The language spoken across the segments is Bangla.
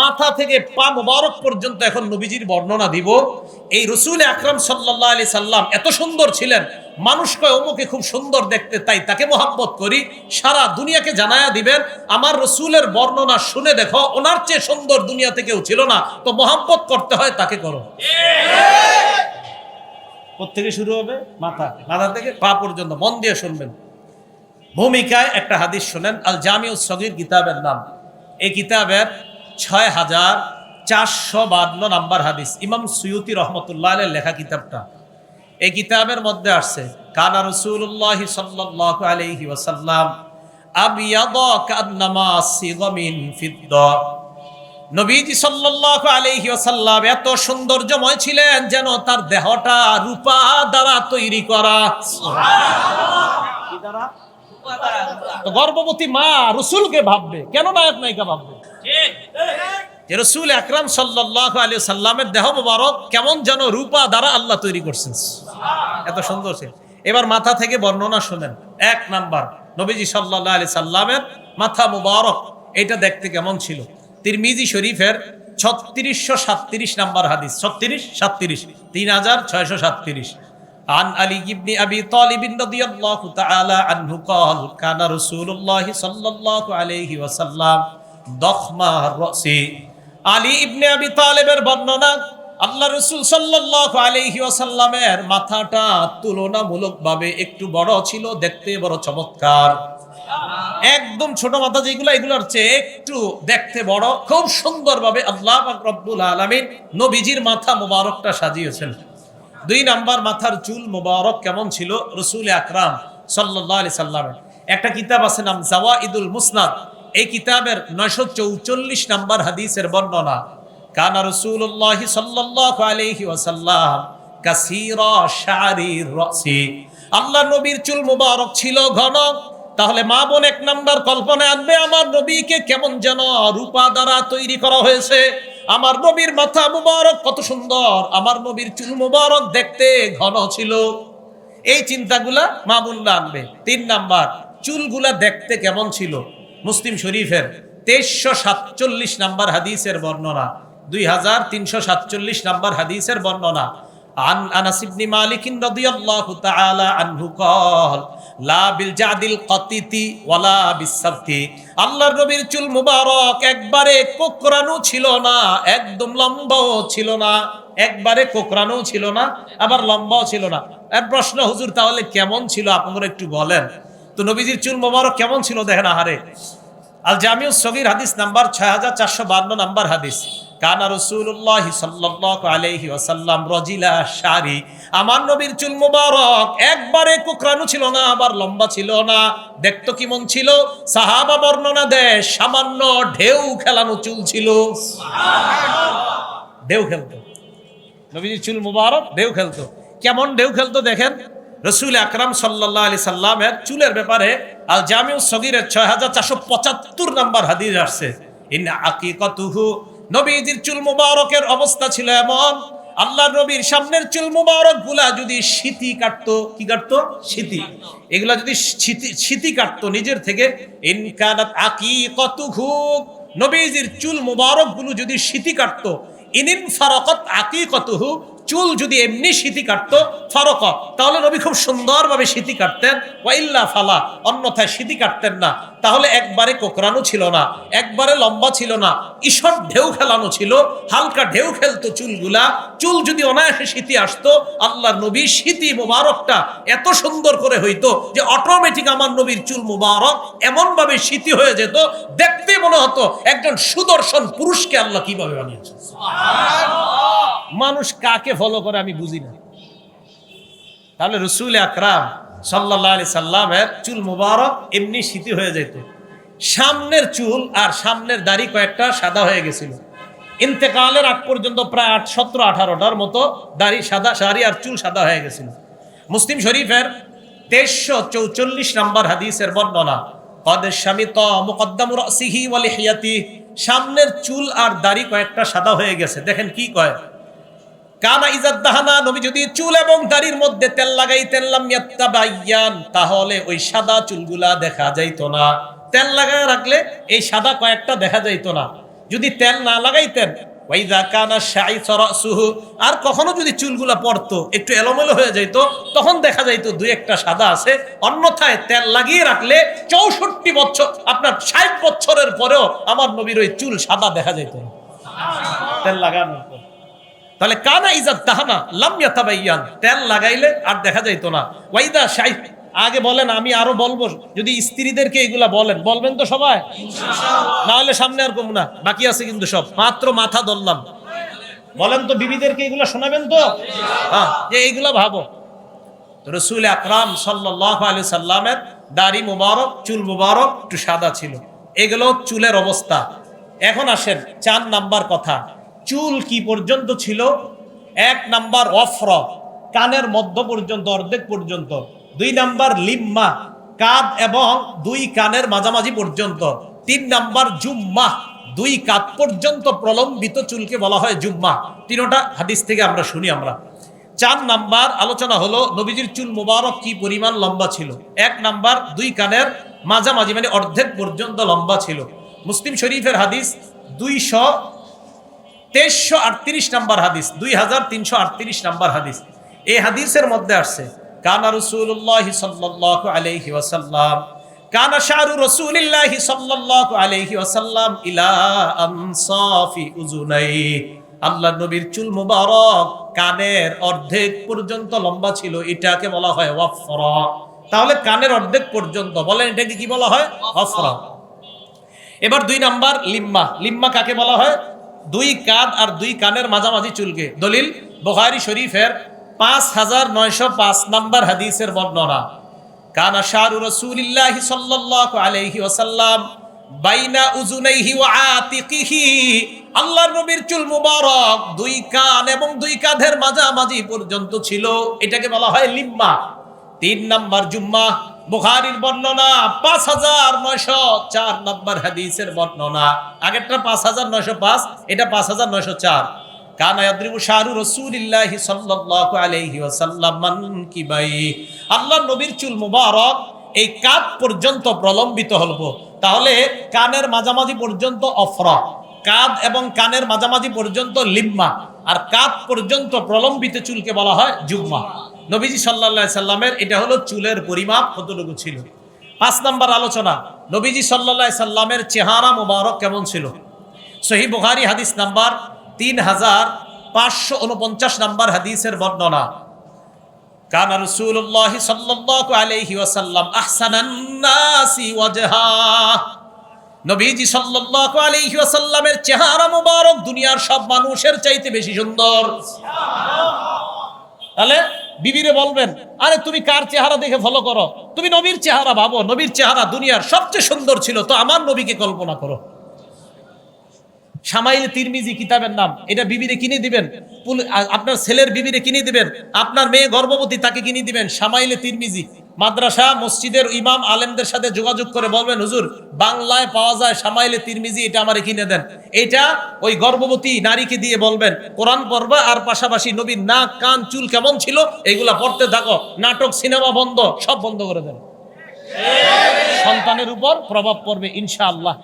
মাথা থেকে পা মোবারক পর্যন্ত এখন নবীজির বর্ণনা দিব। এই রসুল আকরাম সাল্লাহ আলি সাল্লাম এত সুন্দর ছিলেন, মানুষ কয়, অমুকে খুব সুন্দর দেখতে, তাই তাকে মোহাব্বত করি। সারা দুনিয়াকে জানায়া দিবেন, আমার রসুলের বর্ণনা শুনে দেখো, ওনার চেয়ে সুন্দর দুনিয়াতে কেউ ছিল না। তো মোহাব্বত করতে হয়, তাকে করো। থেকে শুরু হবে? মাথা মাথা থেকে পা পর্যন্ত, মন দিয়ে শুনবেন। ভূমিকায় একটা হাদিস শোনেন আল জামিউ সগির কিতাবের নাম। এই কিতাবের ছয় হাজার চারশো বান্ন নাম্বার হাদিস। ইমাম সুয়ুতি রহমতুল্লাহ আলের লেখা কিতাবটা। এই কিতাবের মধ্যে আসছে, কানা রসুল্লাহ সাল্লাহ আলহি ওয়াসাল্লাম আবিয়াদ কান্নামা সিগমিন ফিদ্দা। নবীজি সাল্লাল্লাহু আলাইহি ওয়াসাল্লাম এত সৌন্দর্যময় ছিলেন যেন তার দেহটা রূপা দ্বারা তৈরি করা। দ্বারা? তো গর্ভবতী মা রসুলকে ভাববে, কেন নায়ক নায়িকা ভাববে? যে রসুল আকরাম সাল্লাল্লাহু আলাইহি সাল্লামের দেহ মোবারক কেমন যেন রূপা দ্বারা আল্লাহ তৈরি করছেন। এত সুন্দর ছিল এবার মাথা থেকে বর্ণনা শুনেন। এক নাম্বার, নবীজি সাল্লাহ আলি সাল্লামের মাথা মুবারক এটা দেখতে কেমন ছিল? তিরমিজি শরীফের ছত্রিশশো সাতত্রিশ নাম্বার হাদিস, ছত্রিশ সাতত্রিশ, তিন হাজার ছয়শো সাতত্রিশ। عن علي بن ابي طالب رضي الله تعالى عنه قال كان رسول الله صلى الله عليه وسلم ضخم الراس আলী ইবনে আবি তালেবের বর্ণনা আল্লাহ রসুল সাল্লাল্লাহু আলাইহি ওয়াসাল্লামের মাথাটা তুলনামূলকভাবে একটু বড় ছিল দেখতে বড় চমৎকার একদম ছোট মাথা যেগুলো এগুলোর চেয়ে একটু দেখতে বড় খুব সুন্দরভাবে আল্লাহ পাক রব্বুল আলামিন নবীজির মাথা মোবারকটা সাজিয়েছেন দুই নাম্বার মাথার চুল মোবারক কেমন ছিল? রসুল আকরাম সাল্লাহ আলি সাল্লামের। একটা কিতাব আছে নাম জাওয়া ইদুল মুসনাদ। এই কিতাবের নয়শো চৌচল্লিশ নাম্বার হাদিসের বর্ণনা, কানা রসুল্লাহ সাল্লাহ আলহি রসি। আল্লাহ নবীর চুল মুবারক ছিল ঘন। তাহলে মা বোন এক নাম্বার কল্পনায় আনবে, আমার নবীকে কেমন যেন রূপা দ্বারা তৈরি করা হয়েছে। আমার নবীর মাথা মুবারক কত সুন্দর। আমার নবীর চুল মুবারক দেখতে ঘন ছিল। এই চিন্তাগুলা মামুল্লা আনবে। তিন নাম্বার, চুলগুলা দেখতে কেমন ছিল? মুসলিম শরীফের তেইশশো সাতচল্লিশ নাম্বার হাদিসের বর্ণনা। দুই হাজার তিনশো সাতচল্লিশ নাম্বার হাদিসের বর্ণনা। عن انس بن مالك رضي الله تعالى عنه قال لا بالجعد القطيط ولا بالسبت আল্লাহর নবীর চুল মুবারক একবারে কোকরানো ছিল না একদম লম্বাও ছিল না একবারে কোকরানো ছিল না আবার লম্বাও ছিল না এর প্রশ্ন হুজুর তাহলে কেমন ছিল আপনারা একটু বলেন তো নবীজির চুল মুবারক কেমন ছিল দেখেন আহারে আল জামিউ সগির হাদিস নাম্বার ছয় হাজার চারশো বান্ন নাম্বার হাদিস কানা রসুল্লাহ সাল্লাল্লাহু আলাইহি ওয়াসাল্লাম রজিলা শারি। আমার নবীর চুল মুবারক। একবারে কুকরানো ছিল না আবার লম্বা ছিল না। দেখতো কেমন ছিল? সাহাবা বর্ণনা দেয় সামান্য ঢেউ খেলানো চুল ছিল। ঢেউ খেলতো। নবীজির চুল মুবারক ঢেউ খেলতো। কেমন ঢেউ খেলতো দেখেন? রসুল আকরাম সাল্লাহ আলি সাল্লামের চুলের ব্যাপারে আল জামিউ সগিরের ছয় হাজার চারশো পঁচাত্তর নাম্বার হাদিস আসছে। ইন্না আকিকাতুহু নবীজির চুল মুবারকের অবস্থা ছিল এমন। আল্লাহ নবীর সামনের চুল মুবারকগুলা যদি শীতি কাটতো, কি কাটতো? শীতি এগুলা যদি শীতি কাটতো নিজের থেকে ইনকানাত আকিকাতুহু। নবীজির চুল মুবারকগুলো যদি শীতি কাটতো, ইনিন ফারকত আকিকতুহু। চুল যদি এমনি শীতি কাটতো, ফারক, তাহলে নবী খুব সুন্দরভাবে শীতি কাটতেন। ওয়াইল্লা ফালা, অন্যথায় শীতি কাটতেন না। তাহলে একবারে কোকরানো ছিল না, একবারে লম্বা ছিল না। ঈষৎ ঢেউ খেলানো ছিল, হালকা ঢেউ খেলতো চুলগুলা। চুল যদি অনায়াসে শীতি আসতো, আল্লাহর নবীর শীতি মোবারকটা এত সুন্দর করে হইতো যে অটোমেটিক আমার নবীর চুল মোবারক এমন ভাবে শীতি হয়ে যেত, দেখতে মনে হতো একজন সুদর্শন পুরুষকে আল্লাহ কীভাবে বানিয়েছে। মানুষ কাকে ফলো করে আমি বুঝি না। তাহলে রসুল আকরাম সাল্লাহ আলি সাল্লামের চুল মুবারক এমনি শীতি হয়ে যেত। সামনের চুল আর সামনের দাড়ি কয়েকটা সাদা হয়ে গেছিল। ইন্তেকালের আগ পর্যন্ত প্রায় আট, সতেরো, আঠারোটার মতো দাড়ি সাদা, শাড়ি আর চুল সাদা হয়ে গেছিল। মুসলিম শরীফের তেইশশো চৌচল্লিশ নম্বর হাদিসের বর্ণনা কদের স্বামী ত মুকদ্দামুর সিহি ওয়ালি হিয়াতি সামনের চুল আর দাড়ি কয়েকটা সাদা হয়ে গেছে। দেখেন কি কয়? কানা ইজাদ দাহানা নবী যদি চুল এবং দাড়ির মধ্যে তেল লাগাইতেন, লাম ইয়াত্তাবাইয়ান, তাহলে ওই সাদা চুলগুলা দেখা যাইতো না। তেল লাগায় রাখলে এই সাদা কয়েকটা দেখা যাইতো না। যদি তেল না লাগাইতেন কানা আর কখনো যদি চুলগুলা পড়তো, একটু এলোমেলো হয়ে যেত তখন দেখা যাইত দুই একটা সাদা আছে। অন্যথায় তেল লাগিয়ে রাখলে চৌষট্টি বছর, আপনার ষাট বছরের পরেও আমার নবীর ওই চুল সাদা দেখা যাইত। তেল লাগানোর পর। তাহলে কানা ইজাত তাহানা লাম ইয়াতাবাইয়ান। তেল লাগাইলে আর দেখা যাইতো না। ওয়াইদা শাই আগে বলেন, আমি আরও বলব, যদি স্ত্রীদেরকে এগুলা বলেন, বলবেন তো সবাই? না হলে সামনে আর কম না। বাকি আছে কিন্তু সব। মাত্র মাথা ধরলাম। বলেন তো, বিবিদেরকে এগুলা শোনাবেন তো? হ্যাঁ যে এইগুলা ভাবো। রসুল আকরাম সাল্লাহ আলি সাল্লামের দাড়ি মুবারক, চুল মুবারক একটু সাদা ছিল। এগুলো চুলের অবস্থা। এখন আসেন, চার নাম্বার কথা। চুল কি পর্যন্ত ছিল? এক নাম্বার অফর, কানের মধ্য পর্যন্ত, অর্ধেক পর্যন্ত। দুই নাম্বার লিম্মা কাদ এবং দুই কানের মাঝামাঝি পর্যন্ত। তিন নাম্বার জুম্মা, দুই কাত পর্যন্ত প্রলম্বিত চুলকে বলা হয় জুম্মা। তিনোটা হাদিস থেকে আমরা শুনি আমরা। চার নাম্বার আলোচনা হলো, নবীজির চুল মুবারক কি পরিমাণ লম্বা ছিল? এক নাম্বার, দুই কানের মাঝামাঝি মানে অর্ধেক পর্যন্ত লম্বা ছিল। মুসলিম শরীফের হাদিস দুইশো তেইশশো আটত্রিশ নাম্বার হাদিস, দুই হাজার তিনশো আটত্রিশ নাম্বার হাদিস। এই হাদিসের মধ্যে আসছে, কানা রসুল্লাহ সাল্লাহ আলহি ওয়াসাল্লাম, কানা শাহরু রসুলিল্লাহ আলহি ওয়াসাল্লাম ইলা উজুনাই আল্লাহ নবীর চুল মুবারক কানের অর্ধেক পর্যন্ত লম্বা ছিল, এটাকে বলা হয় ওয়াফরা। তাহলে কানের অর্ধেক পর্যন্ত, বলেন এটাকে কি বলা হয়? ওয়াফরা। এবার দুই নাম্বার, লিম্মা। লিম্মা কাকে বলা হয়? দুই কাঁধ আর দুই কানের মাঝামাঝি চুলকে। দলিল, বুখারী শরীফের পাঁচ হাজার নয়শো পাঁচ নম্বর হাদিসের বর্ণনা। কানা শাহরু রসুলিল্লাহ সাল্লাল্লাহু আলাইহি ওয়াসাল্লাম বাইনা উজুনাইহি ওয়া আতিকিহি। আল্লাহর নবীর চুল মুবারক দুই কান এবং দুই কাঁধের মাঝামাঝি পর্যন্ত ছিল। এটাকে বলা হয় লিম্মা। তিন নাম্বার জুম্মা। বুখারির বর্ণনা পাঁচ হাজার নয়শো চার নাম্বার হাদিসের বর্ণনা। আগেরটা পাঁচ হাজার নয়শো পাঁচ, এটা পাঁচ হাজার নয়শো চার। আল্লাহর নবীর চুল মুবারক এই কাত পর্যন্ত প্রলম্বিত হলো। তাহলে কানের মাঝামাঝি পর্যন্ত অফরা কাদ এবং কানের মাঝামাঝি পর্যন্ত লিম্মা, আর কাত পর্যন্ত প্রলম্বিত চুলকে বলা হয় জুম্মা নবীজি সাল্লা সাল্লামের এটা হলো চুলের পরিমাপ কতটুকু ছিল? পাঁচ নাম্বার আলোচনা, নবীজি সাল্লা সাল্লামের চেহারা মোবারক কেমন ছিল? সহি বুখারি হাদিস নাম্বার তিন হাজার পাঁচশো উনপঞ্চাশ নাম্বার হাদিসের বর্ণনা। কানা রসুল্লাহ সাল্লাল্লাহু আলাইহি ওয়াসাল্লাম আহসানান নাসি ওয়াজহা। নবীজি সাল্লাল্লাহু আলাইহি ওয়াসাল্লামের চেহারা মোবারক দুনিয়ার সব মানুষের চাইতে বেশি সুন্দর। তাহলে বিবিরে বলবেন, আরে তুমি কার চেহারা দেখে ফলো করো? তুমি নবীর চেহারা ভাবো, নবীর চেহারা দুনিয়ার সবচেয়ে সুন্দর ছিল, তো আমার নবীকে কল্পনা করো। সামাইল তিরমিজি কিতাবের নাম, এটা বিবিরে কিনে দিবেন আপনার ছেলের বিবিরে কিনে দিবেন, আপনার মেয়ে গর্ভবতী তাকে কিনে দিবেন, সামাইলে তিরমিজি। মাদ্রাসা, মসজিদের ইমাম আলেমদের সাথে যোগাযোগ করে বলবেন, হুজুর, বাংলায় পাওয়া যায় সামাইলে তিরমিজি, এটা আমারে কিনে দেন। এটা ওই গর্ভবতী নারীকে দিয়ে বলবেন, কোরআন পড়বা, আর পাশাপাশি নবীর নাক, কান, চুল কেমন ছিল, এগুলা পড়তে থাকো। নাটক, সিনেমা বন্ধ, সব বন্ধ করে দেন। সন্তানের উপর প্রভাব পড়বে, ইনশাআল্লাহ।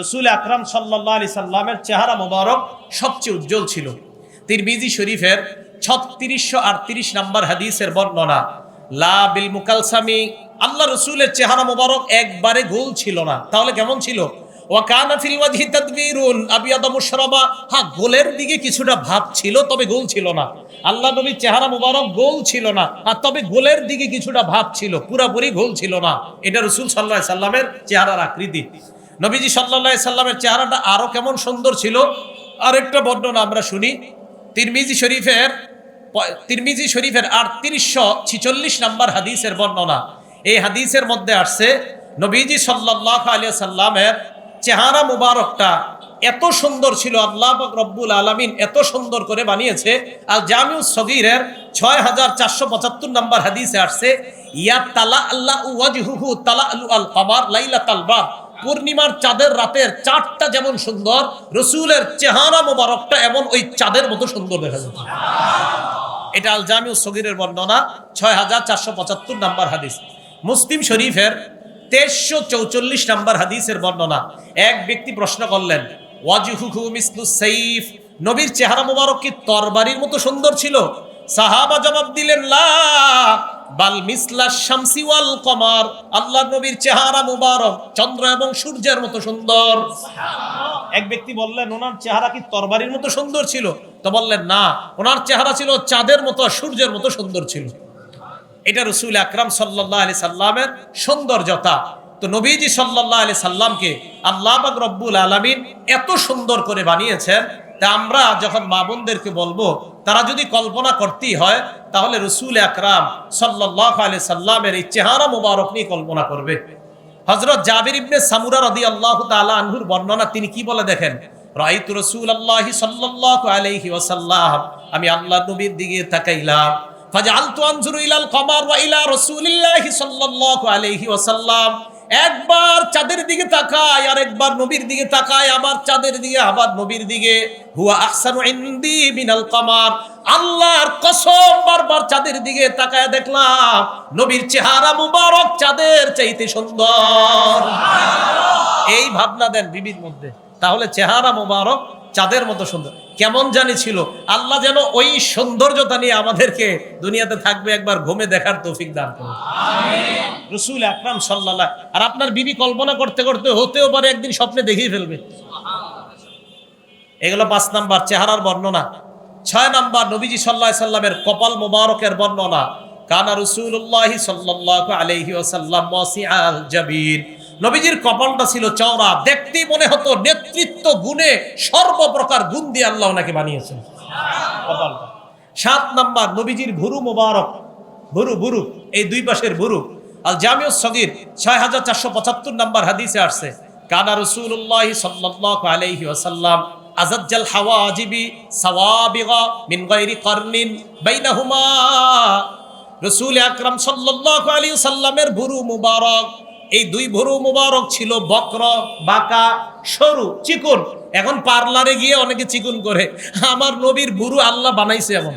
রসুল আকরাম সাল্লাহ আলি সাল্লামের চেহারা মোবারক সবচেয়ে উজ্জ্বল ছিল। তিরমিজি শরীফের ছত্রিশশো আটত্রিশ নাম্বার হাদিসের বর্ণনা লা বিল মুকালসামি, আল্লাহ রসুলের চেহারা মোবারক একবারে গোল ছিল না। তাহলে কেমন ছিল? হ্যাঁ গোলের দিকে কিছুটা ভাব ছিল, তবে গোল ছিল না। আল্লাহ নবীর চেহারা গোল ছিল না, আর তবে গোলের দিকে কিছুটা ভাব ছিল, পুরাপুরি গোল ছিল না। এটা রসুল সাল্লামের চেহারার আকৃতি। নবীজি সাল্লামের চেহারাটা আরও কেমন সুন্দর ছিল, আরেকটা বর্ণনা আমরা শুনি। তিরমিজি শরীফের তিরমিজি শরীফের আটত্রিশশো ছিচল্লিশ নাম্বার হাদিসের বর্ণনা। এই হাদিসের মধ্যে আসছে, নবীজি সাল্লাহ আলিয়া সাল্লামের চেহারা মুবারকটা এত সুন্দর ছিল, আল্লাহ রব্বুল আলমিন এত সুন্দর করে বানিয়েছে। আল জামিউ সগিরের ছয় হাজার চারশো পঁচাত্তর নম্বর হাদিসে আসছে ইয়া তালা আল্লাহ তালা আল কামার লাইলা তালবার পূর্ণিমার চাঁদের রাতের চাঁদটা যেমন সুন্দর, রসুলের চেহারা মোবারকটা এমন ওই চাঁদের মতো সুন্দর দেখা যেত এটা আল জামিউ সগিরের বর্ণনা, ছয় হাজার চারশো পঁচাত্তর নাম্বার হাদিস। মুসলিম শরীফের তেইশশো চৌচল্লিশ নাম্বার হাদিসের বর্ণনা, এক ব্যক্তি প্রশ্ন করলেন ওয়াজুহু মিসলু সাইফ? নবীর চেহারা মোবারক কি তরবারির মতো সুন্দর ছিল? সাহাবা জবাব দিলেন, লা। বাল মিসলা শামসি ওয়াল কমার আল্লাহ নবীর চেহারা মুবারক চন্দ্র এবং সূর্যের মতো সুন্দর। এক ব্যক্তি বললেন ওনার চেহারা কি তরবারির মতো সুন্দর ছিল? তো বললেন না ওনার চেহারা ছিল চাঁদের মতো সূর্যের মতো সুন্দর ছিল। এটা রসুল আকরাম সাল্লাহ আলি সাল্লামের সৌন্দর্যতা। তো নবীজি সাল্লাহ আলি সাল্লামকে আল্লাহ বাক রব্বুল আলমিন এত সুন্দর করে বানিয়েছেন তা আমরা যখন মা বোনদেরকে বলব তারা যদি কল্পনা করতেই হয়, তাহলে রসুল আকরাম সাল্লাহ আলি সাল্লামের এই চেহারা মুবারক নিয়ে কল্পনা করবে। হজরত জাবির ইবনে সামুরা রদি আল্লাহ তাআলা আনহুর বর্ণনা তিনি কি বলে দেখেন? রাইতু রাসূলুল্লাহি সাল্লাল্লাহু আলাইহি ওয়াসাল্লাম, আমি আল্লাহ নবীর দিকে তাকাইলাম। ফাজআলতু আনজুরু ইলাল কমার ওয়া ইলা রাসূলিল্লাহি সাল্লাল্লাহু আলাইহি ওয়াসাল্লাম একবার চাঁদের দিকে তাকায় আর একবার নবীর দিকে তাকায়, আবার চাঁদের দিকে, আবার নবীর দিকে। হুয়া আহসানু ইনদি মিনাল কমার। আল্লাহর কসম বারবার চাঁদের দিকে তাকায় দেখলাম, নবীর চেহারা মুবারক চাঁদের চাইতে সুন্দর। এই ভাবনা দেন বিবির মধ্যে। তাহলে চেহারা মুবারক চাঁদের মতো সুন্দর। কেমন জানি ছিল। আল্লাহ যেন ওই সৌন্দর্যতা নিয়ে আমাদেরকে দুনিয়াতে থাকবে একবার ঘুমে দেখার তৌফিক দান করুন। রসুল আকরাম সাল্লাহ আর আপনার বিবি কল্পনা করতে করতে হতেও পারে একদিন স্বপ্নে দেখিয়ে ফেলবে। এগুলো পাঁচ নাম্বার চেহারার বর্ণনা। ছয় নাম্বার নবীজি সাল্লাহ সাল্লামের কপাল মোবারকের বর্ণনা। কানা রসুল্লাহি সাল্লাহ আলহি ওসাল্লাম মসিআল জাবির নবীজির কপালটা ছিল চওড়া। দেখতেই মনে হতো নেতৃত্ব গুণে সর্বপ্রকার গুণ দিয়ে আল্লাহ ওনাকে বানিয়েছেন। কপালটা। সাত নাম্বার, নবীজির ভুরু মোবারক। ভুরু ভুরু এই দুই পাশের ভুরু আল জামিউস সগির, ছয় হাজার চারশো পঁচাত্তর নাম্বার হাদিসে আসছে, কানা রসুল্লাহ সাল্লাহ আলাইহি ওসাল্লাম আজাজ্জাল হাওয়াজিবি সাওয়াবিগা মিন গায়রি কারনিন বাইনাহুমা। রসুল আকরাম সাল্লাল্লাহু আলাইহি সাল্লামের ভুরু মুবারক। এই দুই ভুরু মুবারক ছিল বক্র বাঁকা সরু চিকুন। এখন পার্লারে গিয়ে অনেকে চিকুন করে। আমার নবীর ভুরু আল্লাহ বানাইছে এমন।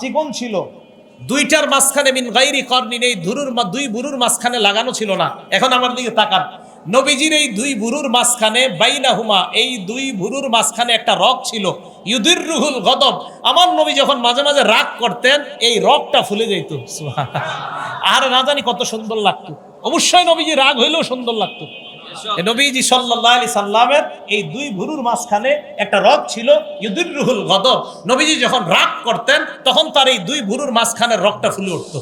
চিকন ছিল। দুইটার মাঝখানে মিন গাইরি কর্নিন এই ধুরুর দুই বুরুর মাঝখানে লাগানো ছিল না। এখন আমার দিকে তাকান। নবীজির এই দুই ভুরুর মাঝখানে বাইনাহুমা এই দুই ভুরুর মাঝখানে একটা রক ছিল। ইউদির রুহুল গদব। আমার নবী যখন মাঝে মাঝে রাগ করতেন এই রকটা ফুলে যেত আর না জানি কত সুন্দর লাগতো। অবশ্যই নবীজি রাগ হইলেও সুন্দর লাগতো। নবীজি সাল্লাহ আলি সাল্লামের এই দুই ভুরুর মাঝখানে একটা রক ছিল ইউদুর রুহুল গদব। নবীজি যখন রাগ করতেন, তখন তার এই দুই ভুরুর মাঝখানে রকটা ফুলে উঠত।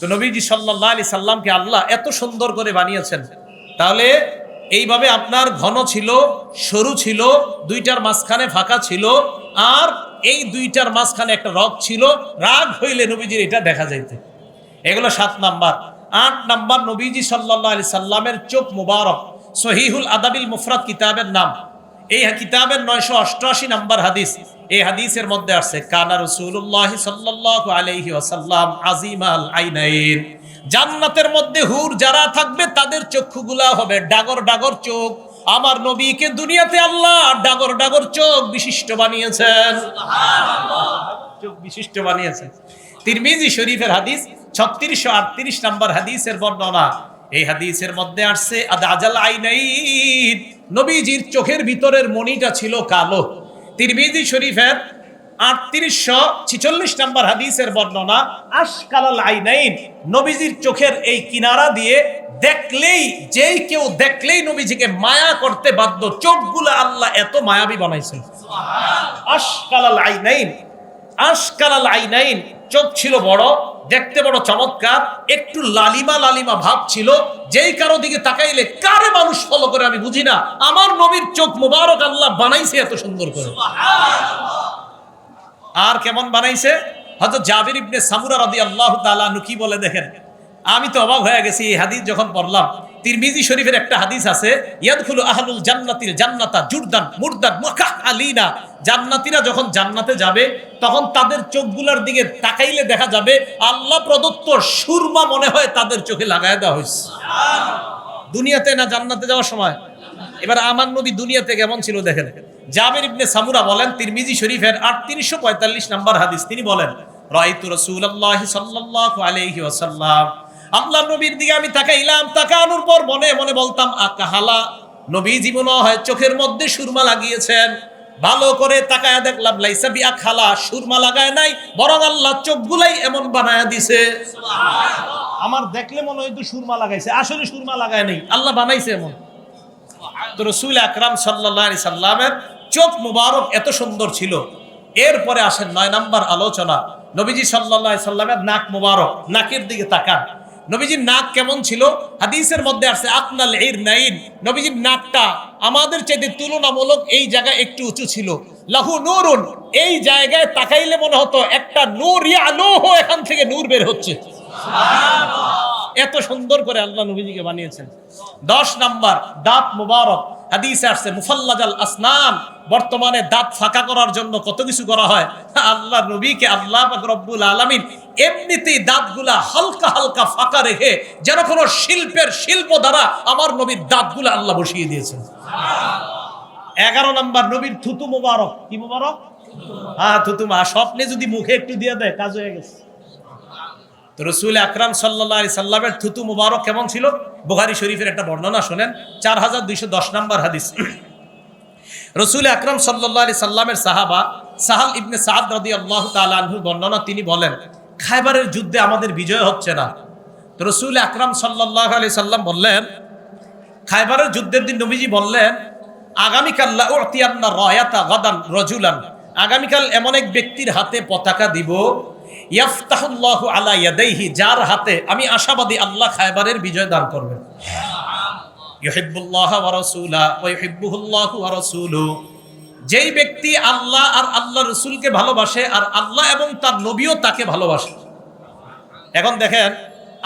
তো নবীজি সাল্লাহ আলি সাল্লামকে আল্লাহ এত সুন্দর করে বানিয়েছেন। তাহলে এইভাবে আপনার ঘন ছিল, সরু ছিল, দুইটার মাঝখানে ফাঁকা ছিল, আর এই দুইটার মাঝখানে একটা রক ছিল, রাগ হইলে নবীজির এটা দেখা যাইতে। এগুলো সাত নাম্বার। আট নাম্বার নবীজি সাল্লাহ আলি সাল্লামের চোখ মুবারক, সহিহুল আদাবিল মুফরাত কিতাবের নাম। এই কিতাবের নয়শো অষ্টআশি নাম্বার হাদিস, এই হাদিসের মধ্যে আসছে কানা রসুল্লাহ সাল্লাল্লাহু আলাইহি ওয়াসাল্লাম আজিমাল আইনাইন। জান্নাতের মধ্যে হুর যারা থাকবে, তাদের চক্ষুগুলা হবে ডাগর ডাগর চোখ। আমার নবীকে দুনিয়াতে আল্লাহ ডাগর ডাগর চোখ বিশিষ্ট বানিয়েছেন। চোখ বিশিষ্ট বানিয়েছেন। তিরমিজি শরীফের হাদিস ছত্রিশশো আটত্রিশ নাম্বার হাদিসের বর্ণনা। এই হাদিসের মধ্যে আসছে আজাল আইনাইন। নবীজির চোখের ভিতরের মণিটা ছিল কালো। তিরমিজি শরীফের আটত্রিশশো ছিচল্লিশ নাম্বার হাদিসের বর্ণনা আশকালাল আইনাইন। নবীজির চোখের এই কিনারা দিয়ে দেখলেই যেই কেউ দেখলেই নবীজিকে মায়া করতে বাধ্য চোখগুলো আল্লাহ এত মায়াবী বানাইছেন। আশকালাল আইনাইন। আশকালাল আইনাইন। চোখ ছিল বড় দেখতে বড় চমৎকার একটু লালিমা লালিমা ভাব ছিল যেই কারও দিকে তাকাইলে কারে মানুষ ফলো করে আমি বুঝি না। আমার নবীর চোখ মুবারক আল্লাহ বানাইছে এত সুন্দর করে। আর কেমন বানাইছে? হয়তো জাবির ইবনে সামুরা রাদি আল্লাহ তালা কি বলে দেখেন? আমি তো অবাক হয়ে গেছি এই হাদিস যখন পড়লাম তিরমিজি শরীফের একটা হাদিস আছে, ইয়াদখুলু আহলুল জান্নাতিল জান্নাতা জুরদান, মুরদান মুকাহ আলিনা। জান্নাতীরা যখন জান্নাতে যাবে, তখন তাদের চোখগুলোর দিকে তাকাইলে দেখা যাবে, আল্লাহ প্রদত্ত সুরমা মনে হয় তাদের চোখে লাগায় দেওয়া হয়েছে। দুনিয়াতে না জান্নাতে যাওয়ার সময়? এবার আমার নবী দুনিয়াতে কেমন ছিল দেখেন। জাবের ইবনে সামুরা বলেন, তিরমিজি শরীফের আটত্রিশশো পঁয়তাল্লিশ নম্বর হাদিস, তিনি বলেন, রাইতু রাসূলুল্লাহ সাল্লাল্লাহু আলাইহি ওয়াসাল্লাম আল্লাহ নবীর দিকে আমি তাকাইলাম তাকানোর পর মনে মনে বলতাম আকাহালা নবী জীবন হয় চোখের মধ্যে সুরমা লাগিয়েছেন। ভালো করে তাকায়া দেখলাম লাইসাবি আখালা সুরমা লাগায় নাই বরং আল্লাহ চোখগুলাই এমন বানায়া দিছে। আমার দেখলে মনে হয়তো সুরমা লাগাইছে আসলে সুরমা লাগায় নাই আল্লাহ বানাইছে এমন। তো রসুল আকরাম সাল্লাহ সাল্লামের চোখ মুবারক এত সুন্দর ছিল। এরপরে আসেন নয় নাম্বার আলোচনা। নবীজি সাল্লাহ সাল্লামের নাক মুবারক নাকের দিকে তাকান। নবীজির নাক কেমন ছিল? হাদিসের মধ্যে আসছে আকনাল এর নাইন নবীজির নাকটা আমাদের চাইতে তুলনামূলক এই জায়গায় একটু উঁচু ছিল। লাহু নুরুন, এই জায়গায় তাকাইলে মনে হতো একটা নূর আলো এখান থেকে নূর বের হচ্ছে। এত সুন্দর করে আল্লাহ নবীজিকে বানিয়েছেন। দশ নাম্বার, দাঁত মুবারক। হাদিসে আসছে, মুফাল্লাজাল আসনান বর্তমানে দাঁত ফাঁকা করার জন্য কত কিছু করা হয়? আল্লাহ নবীকে আল্লাহ রব্বুল আলামিন এমনিতেই দাঁতগুলা হালকা হালকা ফাঁকা রেখে যেন কোনো শিল্পের শিল্প দ্বারা আমার নবীর দাঁতগুলা আল্লাহ বসিয়ে দিয়েছেন। এগারো নাম্বার, নবীর থুতু মুবারক। কি মুবারক? হ্যাঁ থুতু মা, স্বপ্নে যদি মুখে একটু দিয়ে দেয়, কাজ হয়ে গেছে। তো রসুল আকরাম সাল্লাহ সাল্লামের থুতু মুবারক কেমন ছিল? বুখারি শরীফের একটা বর্ণনা শোনেন। চার হাজার দুইশো দশ নম্বর হাদিস। রসুল আকরাম সাল্লাহ আলি সাল্লামের সাহাবা সাহাল ইবনে সাদ রদি আল্লাহ তালু বর্ণনা তিনি বলেন, খাইবারের যুদ্ধে আমাদের বিজয় হচ্ছে না। তো রসুল আকরাম সাল্লাহ আলি সাল্লাম বললেন, খাইবারের যুদ্ধের দিন নবীজি বললেন, আগামীকাল লাউতিয়ান্না রয়াতা গদান রজুলান। আগামীকাল এমন এক ব্যক্তির হাতে পতাকা দিব আলা ইয়াদাইহি, যার হাতে আমি আশাবাদী আল্লাহ খায়বারের বিজয় দান করবেন। ইউহিব্বুল্লাহ ওয়া রাসূলা ওয়া ইউহিব্বুহুল্লাহু ওয়া রাসূলু। যেই ব্যক্তি আল্লাহ আর আল্লাহ রসুলকে ভালোবাসে আর আল্লাহ এবং তার নবীও তাকে ভালোবাসে। এখন দেখেন,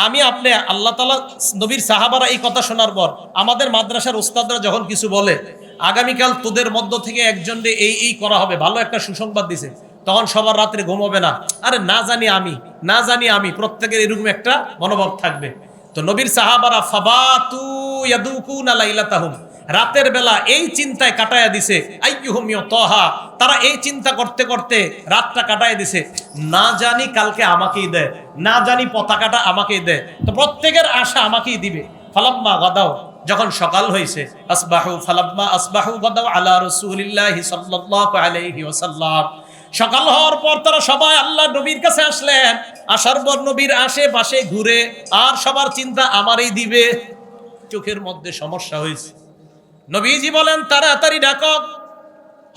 আমি আপনি আল্লাহ তালা নবীর সাহাবারা এই কথা শোনার পর আমাদের মাদ্রাসার উস্তাদরা যখন কিছু বলে, আগামীকাল তোদের মধ্য থেকে একজনকে এই এই করা হবে, ভালো একটা সুসংবাদ দিছে। তখন সবার রাত্রে ঘুমাবে না। আরে না জানি আমি, না জানি আমি, প্রত্যেকের এরকম একটা মনোভাব থাকবে। তো নবীর সাহাবারা ফাবাতু ইয়াদুকুনা লাইলাতাহুম। রাতের বেলা এই চিন্তায় কাটায়া দিছে আইয়ুহুমিয় তহা তারা এই চিন্তা করতে করতে রাতটা কাটায় দিছে। না জানি কালকে আমাকেই দেয়, না জানি পতাকাটা আমাকেই দেয়। তো প্রত্যেকের আশা আমাকেই দিবে। ফালাম্মা গাদাও, যখন সকাল হয়েছে, আসবাহু, ফালাম্মা আসবাহু গাদাও আলা রাসূলিল্লাহি সাল্লাল্লাহু আলাইহি ওয়াসাল্লাম। সকাল হওয়ার পর তারা সবাই আল্লাহ নবীর কাছে আসলেন। আসার পর নবীর আশেপাশে ঘুরে, আর সবার চিন্তা আমারই দিবে। চোখের মধ্যে সমস্যা হয়েছে। নবীজি বলেন, তাড়াতাড়ি ডাকক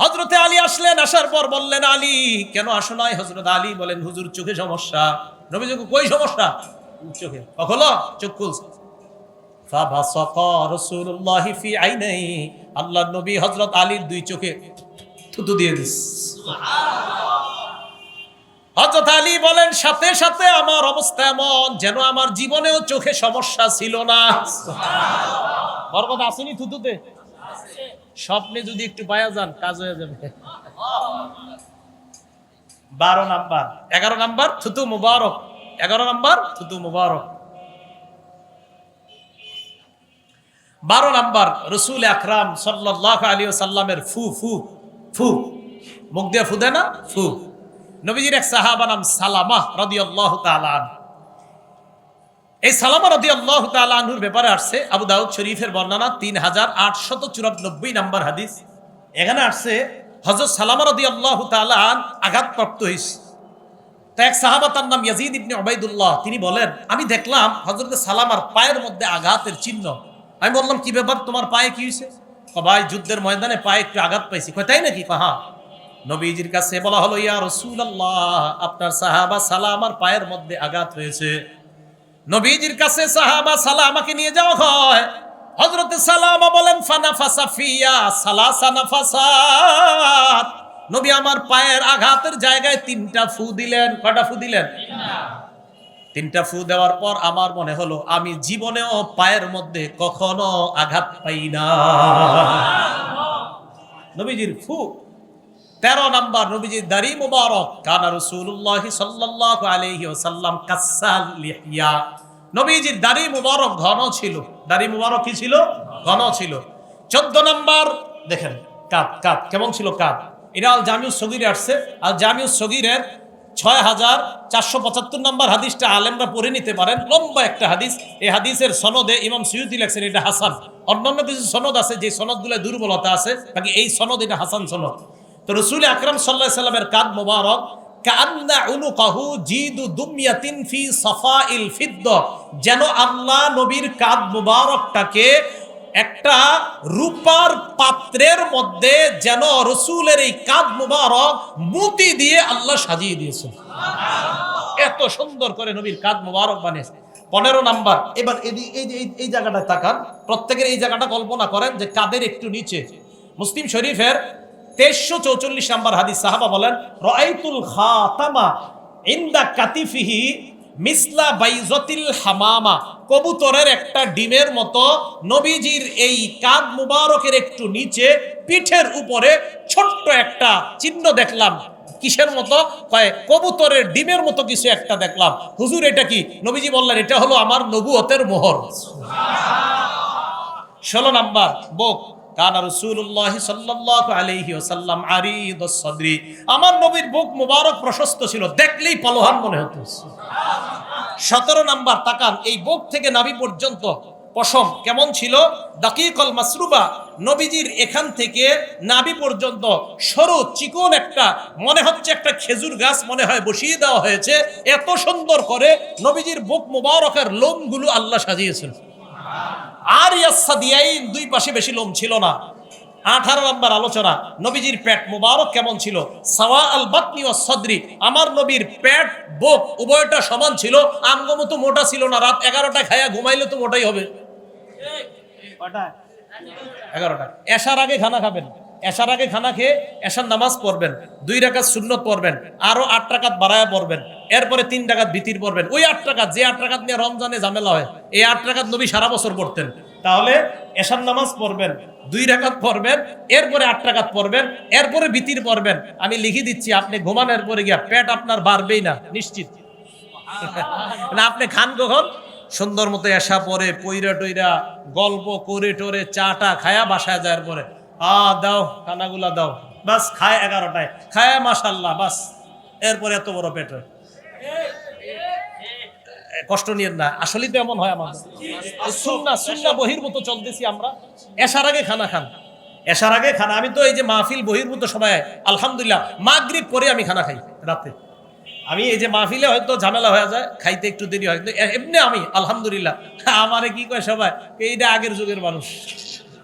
হজরতে আলী আসলেন, আসার পর বললেন, আলী, কেন আসো নাই? হজরত আলী বলেন, হুজুর, চোখে সমস্যা। নবীজি কই সমস্যা? চোখে। কখনো? চোখ খুলছে। আল্লাহ নবী হজরত আলীর দুই চোখে থুতু দিয়ে দিস। হজরত আলী বলেন, সাথে সাথে আমার অবস্থা এমন যেন আমার জীবনেও চোখে সমস্যা ছিল না। বরকত আসেনি থুতুতে? স্বপ্নে যদি একটু পায়া যান, কাজ হয়ে যাবে। বারো নাম্বার। এগারো নাম্বার, থুতু মুবারক। এগারো নাম্বার, থুতু মুবারক। বারো নাম্বার, রসুল আকরাম সাল্লাহ আলী সাল্লামের ফু ফু ফু। মুখ দিয়ে ফু দেয় না, ফু। নবীজির এক সাহাবা নাম সালামা রদি আল্লাহ তালান এই সালামা রদি আল্লাহ তালাহুর ব্যাপারে আসছে, আবু দাউদ শরীফের বর্ণনা তিন হাজার আটশত চুরানব্বই নাম্বার হাদিস। এখানে আসছে হজরত সালামা রদি আল্লাহ তালান আঘাতপ্রাপ্ত হয়েছে। তা এক সাহাবা তার নাম ইয়াজিদ ইবনে ওবাইদুল্লাহ তিনি বলেন, আমি দেখলাম হজরত সালামার পায়ের মধ্যে আঘাতের চিহ্ন। আমি বললাম, কি ব্যাপার? তোমার পায়ে কি হয়েছে? ভাই যুদ্ধের ময়দানে পায়ে একটু আঘাত পাইছি। তাই নাকি? কাহা নবীজির কাছে বলা হলো, ইয়া রসুল্লাহ আপনার সাহাবা সালামার পায়ের মধ্যে আঘাত হয়েছে নবীজির কাছে সাহাবা সালামাকে নিয়ে যাওয়া হয়। হজরতে সালামা বলেন, ফানাফাসা ফিয়া সালাসা নাফাসাত। নবী আমার পায়ের আঘাতের জায়গায় তিনটা ফু দিলেন। কয়টা ফু দিলেন? তিনটা ফু দেওয়ার পর আমার মনে হলো, আমি জীবনেও পায়ের মধ্যে কখনো আঘাত পাই না। নবীজির ফু, তেরো নাম্বার, নবীজির দাড়ি মুবারক। কানা রসুল্লাহ সাল্লাহ আলহি ওসাল্লাম কাসাল নবীজির দাড়ি মুবারক ঘন ছিল। দাড়ি মুবারক কি ছিল? ঘন ছিল। চোদ্দ নাম্বার, দেখেন কাপ কাপ কেমন ছিল কাপ এটা আল জামিউ সগিরে আসছে। আল জামিউ সগিরের ছয় হাজার চারশো পঁচাত্তর নম্বর হাদিসটা আলেমরা পড়ে নিতে পারেন। লম্বা একটা হাদিস। এই হাদিসের সনদে ইমাম সৈয়দি লেখছেন, এটা হাসান। অন্যান্য কিছু সনদ আছে, যে সনদগুলো দুর্বলতা আছে, বাকি এই সনদ এটা হাসান সনদ। তো রসুল আকরাম সাল্লাহ সাল্লামের কাদ মোবারক, কান্না ফি যেন আল্লাহ নবীর কাদ মুবারকটাকে একটা রূপার পাত্রের মধ্যে যেন রসুলের এই কাদ মুবারক মুতি দিয়ে আল্লাহ সাজিয়ে দিয়েছে। এত সুন্দর করে নবীর কাদ মুবারক বানিয়েছে। পনেরো নাম্বার, এবার এই যে, এই- জায়গাটা তাকান। প্রত্যেকের এই জায়গাটা কল্পনা করেন যে কাদের একটু নিচে। মুসলিম শরীফের তেইশশো চৌচল্লিশ নাম্বার হাদিস সাহাবা বলেন রাইতুল খাতামা ইন্দা কাতিফিহি মিসলা বাইজতিল হামামা, কবুতরের একটা ডিমের মতো নবীজির এই কাদ মুবারকের একটু নিচে পিঠের উপরে ছোট্ট একটা চিহ্ন দেখলাম। কিসের মতো? কয়, কবুতরের ডিমের মতো কিছু একটা দেখলাম। হুজুর, এটা কি? নবীজি বললেন, এটা হলো আমার নবুয়তের মোহর। ষোলো নাম্বার, বোক। কানা রসুল্লাহ আরিদ সদরি। আমার নবীর বুক মুবারক প্রশস্ত ছিল, দেখলেই পালোহান মনে হতো। সতেরো নাম্বার, তাকান, এই বুক থেকে নাভি পর্যন্ত পশম কেমন ছিল? দাকিকল মাসরুবা, নবীজির এখান থেকে নাভি পর্যন্ত সরু চিকন একটা, মনে হচ্ছে একটা খেজুর গাছ মনে হয় বসিয়ে দেওয়া হয়েছে, এত সুন্দর করে নবীজির বুক মুবারকের লোমগুলো আল্লাহ সাজিয়েছেন। আর ইয়াসাদিয়াইন দুই পাশে বেশি লোম ছিল না। আঠারো নম্বর আলোচনা নবীজির পেট মুবারক কেমন ছিল? সাওয়া আল বাতনি ও সদরি আমার নবীর পেট বুক উভয়টা সমান ছিল আমগো মতো মোটা ছিল না রাত এগারোটা খায়া ঘুমাইলে তো মোটাই হবে। এগারোটা এসার আগে খানা খাবেন এসার আগে খানা খেয়ে এসার নামাজ পড়বেন দুই রাকাত সুন্নত পড়বেন আরও আট টাকাত বাড়ায় পড়বেন এরপরে তিন টাকাত ভিতির পড়বেন। ওই আট টাকাত যে আট টাকাত নিয়ে রমজানে ঝামেলা হয় এই আট টাকাত নবী সারা বছর পড়তেন। তাহলে এসার নামাজ পড়বেন, দুই রাকাত পড়বেন, এরপরে আট টাকাত পড়বেন, এরপরে ভিতির পড়বেন। আমি লিখে দিচ্ছি, আপনি ঘুমানোর পরে গিয়া পেট আপনার বাড়বেই না, নিশ্চিত। না, আপনি খান কখন? সুন্দর মতো এসা পরে, পইরা টইরা গল্প করে টরে চাটা খায়া বাসায় যাওয়ার পরে, আ, দাও, খানাগুলা দাও। বাস, খায় এগারোটায়। খায় মাসাল্লাহ বাস। এরপরে এত বড় পেট হয়। কষ্ট নিয়ে না। আসলেই তো এমন হয় আমাদের। সুন্না সুন্না বহির্ভূত চলতেছি আমরা। এসার আগে খানা খান। এসার আগে খানা। আমি তো এই যে মাহফিল বহির্ভূত সময় আলহামদুলিল্লাহ, মাগরিব পরে আমি খানা খাই রাতে। আমি এই যে মাহফিলে হয়তো ঝামেলা হয়ে যায়, খাইতে একটু দেরি হয়। কিন্তু এমনি আমি, আলহামদুলিল্লাহ। আমারে কি কয় সবাই? এইটা আগের যুগের মানুষ।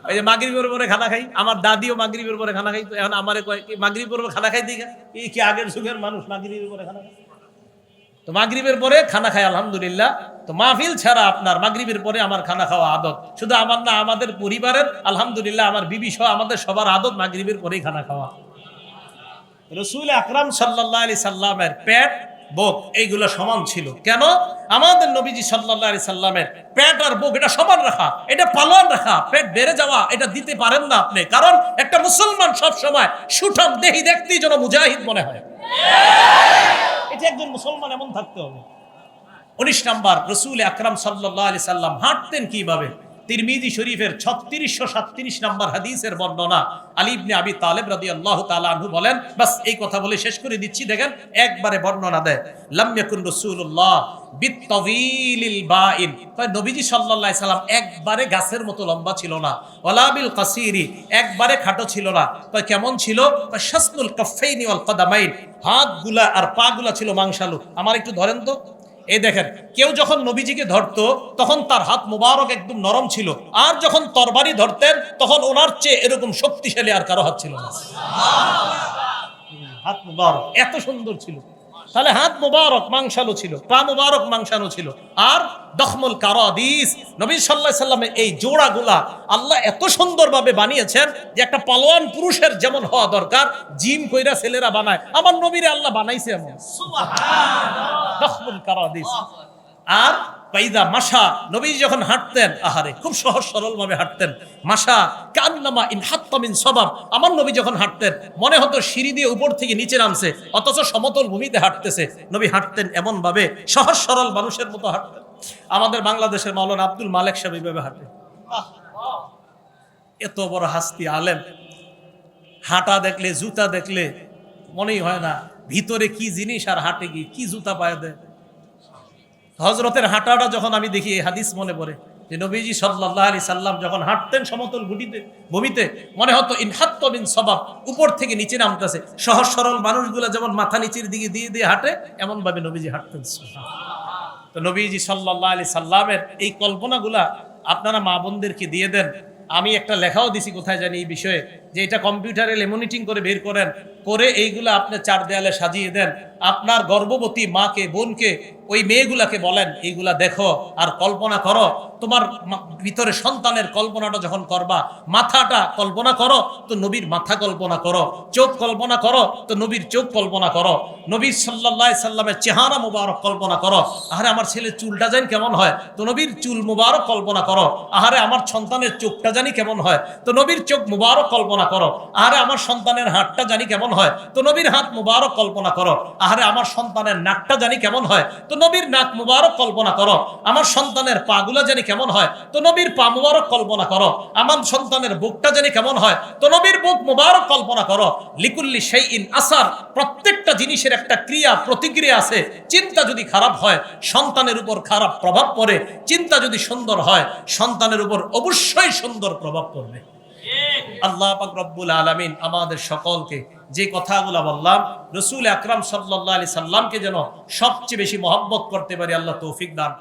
ওই যে মাগরিবের পরে খানা খাই, আমার দাদিও মাগরিবের পরে খানা খাই তো এখন আমারে কয়, কি মাগরিবের পরে খানা খাই দিই এই কি আগের যুগের মানুষ মাগরিবের পরে খানা খায় তো মাগরিবের পরে খানা খাই আলহামদুলিল্লাহ। তো মাহফিল ছাড়া আপনার মাগরিবের পরে আমার খানা খাওয়া আদত। শুধু আমার না, আমাদের পরিবারের, আলহামদুলিল্লাহ, আমার বিবি সহ আমাদের সবার আদত মাগরিবের পরেই খানা খাওয়া। রসুল আকরাম সাল্লাহ আলি সাল্লামের পেট, বুক, এইগুলো সমান ছিল। কেন? আমাদের নবীজি সাল্লাহ আলি সাল্লামের পেট আর বুক, এটা সমান রাখা। এটা পালন রাখা। পেট বেড়ে যাওয়া, এটা দিতে পারেন না আপনি। কারণ একটা মুসলমান সব সময় সুঠাম দেহি দেখতেই যেন মুজাহিদ মনে হয়। এটা একজন মুসলমান এমন থাকতে হবে। উনিশ নাম্বার, রসুল আকরাম সাল্লাহ আলি সাল্লাম হাঁটতেন কীভাবে? তিরমিজি শরীফের ছত্রিশশো সাতত্রিশ নাম্বার হাদিসের বর্ণনা আলী ইবনে আবি তালেব রাদি আল্লাহ তালু বলেন, বাস এই কথা বলে শেষ করে দিচ্ছি, দেখেন একবারে বর্ণনা দেয় লাম্যাকুন রসুল্লাহ গাছের মতো লম্বা ছিল না একবারে খাটো ছিল না। কয়, কেমন ছিল? শাসনুল হাতগুলা আর পাগুলা ছিল মাংসালু। আমার একটু ধরেন তো। এই দেখেন কেউ যখন নবীজিকে ধরতো তখন তার হাত মুবারক একদম নরম ছিল। আর যখন তরবারি ধরতেন তখন ওনার চেয়ে এরকম শক্তিশালী আর কারও হাত ছিল না। হাত মুবারক। এত সুন্দর ছিল। তাহলে হাত মুবারক মাংসালো ছিল, পা মুবারক মাংসানো ছিল। আর দখমুল কারাদিস, নবী সাল্লাহ সাল্লামের এই জোড়াগুলা আল্লাহ এত সুন্দরভাবে বানিয়েছেন যে একটা পালোয়ান পুরুষের যেমন হওয়া দরকার জিম কইরা ছেলেরা বানায়। আমার নবীরে আল্লাহ বানাইছে এমন। দখমুল কারাদিস। আর পাইদা মাসা নবী যখন হাঁটতেন, আহারে, খুব সহজ সরল ভাবে হাঁটতেন। মাসা কান্নামা ইন হাত্তামিন সবাব। আমার নবী যখন হাঁটতেন, মনে হতো সিঁড়ি দিয়ে উপর থেকে নিচে নামছে, অথচ সমতল ভূমিতে হাঁটতেছে। নবী হাঁটতেন এমন ভাবে সহজ সরল মানুষের মতো হাঁটতেন। আমাদের বাংলাদেশের মাওলানা আব্দুল মালেক সাহেব এইভাবে হাঁটে এত বড় হাস্তি আলেম। হাঁটা দেখলে, জুতা দেখলে মনেই হয় না, ভিতরে কি জিনিস আর হাঁটে কি কি জুতা পায়ে দেয়। হজরতের হাঁটাটা যখন আমি দেখি হাদিস মনে পড়ে যে নবীজি সাল্লাহ আলি সাল্লাম যখন হাঁটতেন সমতল গুটিতে, ভূমিতে, মনে হতো ইনহাত্ত বিন সবাব উপর থেকে নিচে নামতেছে। সহজ সরল মানুষগুলা যেমন মাথা নিচের দিকে দিয়ে দিয়ে হাঁটে, এমনভাবে নবীজি হাঁটতেন। তো নবীজি সাল্লাহ আলি সাল্লামের এই কল্পনাগুলা আপনারা মা বোনদেরকে দিয়ে দেন। আমি একটা লেখাও দিছি কোথায় জানি এই বিষয়ে। যে এটা কম্পিউটারে লেমনিটিং করে বের করেন, করে এইগুলা আপনি চার দেয়ালে সাজিয়ে দেন। আপনার গর্ভবতী মাকে, বোনকে, ওই মেয়েগুলাকে বলেন, এইগুলা দেখো আর কল্পনা করো। তোমার ভিতরে সন্তানের কল্পনাটা যখন করবা, মাথাটা কল্পনা করো তো নবীর মাথা কল্পনা করো, চোখ কল্পনা করো তো নবীর চোখ কল্পনা করো নবীর সাল্লাহ সাল্লামের চেহারা মুবারক কল্পনা করো, আহারে আমার ছেলে চুলটা জানি কেমন হয়, তো নবীর চুল মুবারক কল্পনা করো, আহারে আমার সন্তানের চোখটা জানি কেমন হয়, তো নবীর চোখ মুবারক কল্পনা করো। আহারে আমার সন্তানের হাতটা জানি কেমন হয়? তো নবীর হাত মুবারক কল্পনা করো। আহারে আমার সন্তানের নাকটা জানি কেমন হয়? তো নবীর নাক মুবারক কল্পনা করো। আমার সন্তানের পাগুলা জানি কেমন হয়? তো নবীর পা মুবারক কল্পনা করো। আমার সন্তানের বুকটা জানি কেমন হয়? তো নবীর বুক মুবারক কল্পনা করো। লিকুল্লি সেই ইন আসার প্রত্যেকটা জিনিসের একটা ক্রিয়া, প্রতিক্রিয়া আছে। চিন্তা যদি খারাপ হয়, সন্তানের উপর খারাপ প্রভাব পড়ে। চিন্তা যদি সুন্দর হয়, সন্তানের উপর অবশ্যই সুন্দর প্রভাব পড়বে। আল্লাহ পাক রব্বুল আলামিন আমাদের সকলকে যে কথাগুলো বললাম, রসুল আকরাম সাল্লাহ আলি সাল্লামকে যেন সবচেয়ে বেশি মহব্বত করতে পারি, আল্লাহ তৌফিক দান।